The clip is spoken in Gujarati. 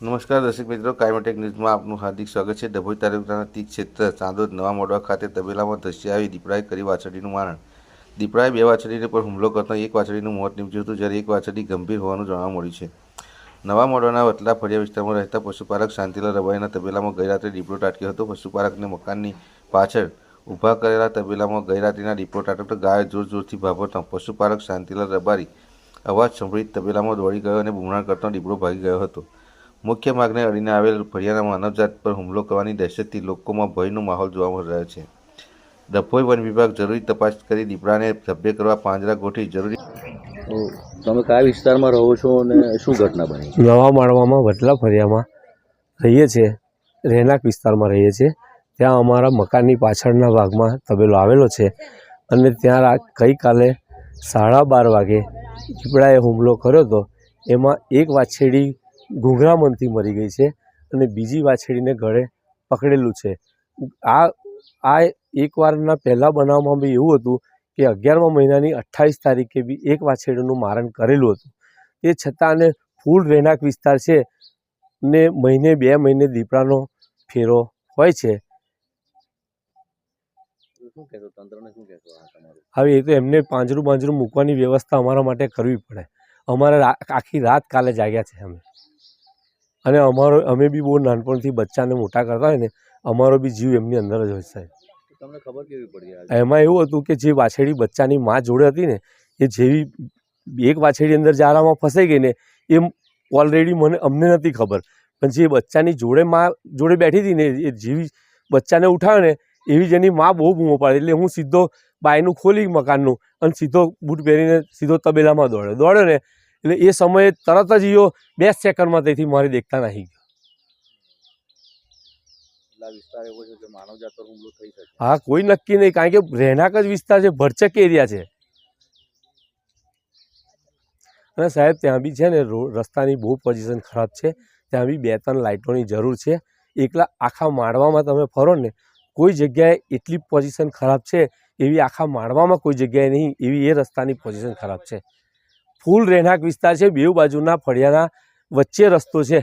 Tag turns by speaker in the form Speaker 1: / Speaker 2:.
Speaker 1: નમસ્કાર દર્શક મિત્રો કાયમેટેક ન્યૂઝમાં આપનું હાર્દિક સ્વાગત છે. ડભોઈ તાલુકાના તીક ક્ષેત્ર ચાંદોદ નવા મોડવા ખાતે તબેલામાં ધસી આવી દીપડાએ કરી વાછડીનું મારણ. દીપડાએ બે વાછડીને પર હુમલો કરતા એક વાછડીનું મોત નીપજ્યું હતું, જ્યારે એક વાછડી ગંભીર હોવાનું જાણવા મળ્યું છે. નવા મોડવાના વતલા ફળિયા વિસ્તારમાં રહેતા પશુપાલક શાંતિલાલ રબાઈના તબેલામાં ગઈરાત્રે દીપડો ટાટક્યો હતો. પશુપાલકને મકાનની પાછળ ઊભા કરેલા તબેલામાં ગઈરાત્રિના દીપડો ટાટકતો ગાય જોર જોરથી ભાભરતા પશુપાલક શાંતિલાલ રબારી અવાજ સાંભળી તબેલામાં દોડી ગયો અને બુમરાણ કરતો દીપડો ભાગી ગયો હતો. મુખ્ય માર્ગને અડીને આવેલ ફળિયાના માનવજાત પર હુમલો કરવાની દહેશતથી લોકોમાં ભયનો માહોલ જોવા મળી રહ્યો છે. ડભોઈ વન વિભાગ જરૂરી તપાસ કરી દીપડાને સભ્ય કરવા પાંજરા ગોઠવી જરૂરી
Speaker 2: તમે કયા વિસ્તારમાં રહો છો અને શું ઘટના બની
Speaker 3: નવા માળવામાં વડલા ફળિયામાં રહીએ છીએ રહેણાંક વિસ્તારમાં રહીએ છીએ. ત્યાં અમારા મકાનની પાછળના ભાગમાં તબેલો આવેલો છે અને ત્યાં રા- ગઈકાલે સાડા બાર વાગે દીપડાએ હુમલો કર્યો હતો. એમાં એક વાછેડી ઘૂંઘરામણથી મરી ગઈ છે અને બીજી વાછેડીને ગળે પકડેલું છે. આ આ એકવારના પહેલાં બનાવમાં બી એવું હતું કે અગિયારમા મહિનાની અઠ્ઠાવીસ તારીખે બી એક વાછેડીનું મારણ કરેલું હતું. એ છતાં અને ફૂલ રહેણાંક વિસ્તાર છે ને મહિને બે મહિને દીપડાનો ફેરો હોય છે. હવે એ તો એમને પાંજરું પાંજરું મૂકવાની વ્યવસ્થા અમારા માટે કરવી પડે. અમારે આખી રાત કાલે જાગ્યા છે અમે. અને અમારો અમે બી બહુ નાનપણથી બચ્ચાને મોટા કરતા હોય ને અમારો બી જીવ એમની અંદર જ હોય સાહેબ.
Speaker 2: તમને ખબર કેવી પડી
Speaker 3: એમાં એવું હતું કે જે વાછેડી બચ્ચાની મા જોડે હતી ને એ જેવી એક વાછેડી અંદર જારામાં ફસાઈ ગઈ ને એ ઓલરેડી મને અમને નથી ખબર. પણ જે બચ્ચાની જોડે મા જોડે બેઠી હતી ને એ જેવી બચ્ચાને ઉઠાવે ને એવી જ એની મા બહુ બૂમો પાડે. એટલે હું સીધો બાયનું ખોલી મકાનનું અને સીધો બૂટ પહેરીને સીધો તબેલામાં દોડ્યો. દોડ્યો ને એટલે એ સમયે તરત જ યો બે સેકન્ડમાં તેથી મારી દેખતા નાહી ગયો. હા કોઈ નક્કી નહીં કારણ કે રહેણાંક જ વિસ્તાર છે ભરચક એરિયા છે. અને સાહેબ ત્યાં બી છે ને રસ્તાની બહુ પોઝિશન ખરાબ છે. ત્યાં બી બે ત્રણ લાઇટોની જરૂર છે. એકલા આખા માળવામાં તમે ફરો ને કોઈ જગ્યાએ એટલી પોઝિશન ખરાબ છે એવી આખા માળવામાં કોઈ જગ્યાએ નહીં એવી એ રસ્તાની પોઝિશન ખરાબ છે. ફૂલ રહેણાંક વિસ્તાર છે. બેઉ બાજુના ફળિયાના વચ્ચે રસ્તો છે.